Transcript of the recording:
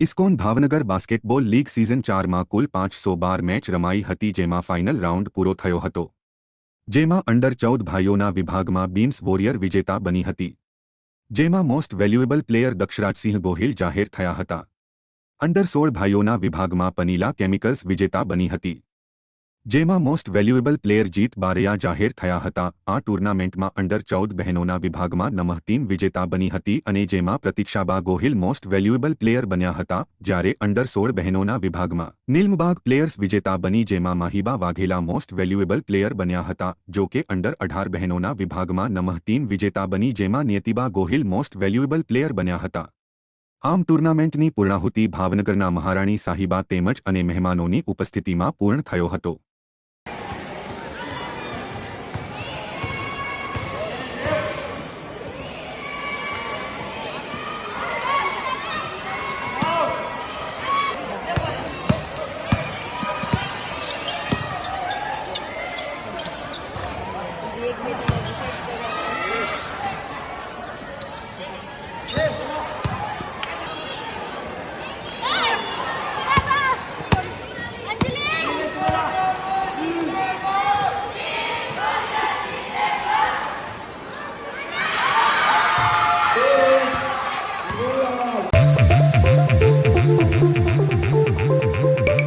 ISKCON Bhavnagar basketball league season ચારમાં કુલ પાંચસો બાર મેચ રમાઈ હતી જેમાં ફાઇનલ રાઉન્ડ પૂરો થયો હતો. જેમાં અંડર ચૌદ ભાઈઓના વિભાગમાં બીમ્સ વોરિયર વિજેતા બની હતી. જેમાં most valuable player Daksharajsinh Gohil જાહેર થયા હતા. અંડર સોળ ભાઈઓના વિભાગમાં પનીલા કેમિકલ્સ વિજેતા બની હતી. જેમાં મોસ્ટ વેલ્યુએબલ પ્લેયર જીત બારૈયા જાહેર થયા હતા. આ ટુર્નામેન્ટમાં અંડર ચૌદ બહેનોના વિભાગમાં નમઃ ટીમ વિજેતા બની હતી અને જેમાં Pratikshaba Gohil most valuable player બન્યા હતા, જ્યારે અંડર સોળ બહેનોના વિભાગમાં નિલ્મબાગ પ્લેયર્સ વિજેતા બની, જેમાં Mahiba Vaghela most valuable player બન્યા હતા, જો કે અંડર અઢાર બહેનોના વિભાગમાં નમઃ ટીમ વિજેતા બની, જેમાં Niyatiba Gohil most valuable player બન્યા હતા. આમ ટુર્નામેન્ટની પૂર્ણાહુતિ ભાવનગરના મહારાણી સાહિબા તેમજ અને મહેમાનોની ઉપસ્થિતિમાં પૂર્ણ થયો હતો. Gracias.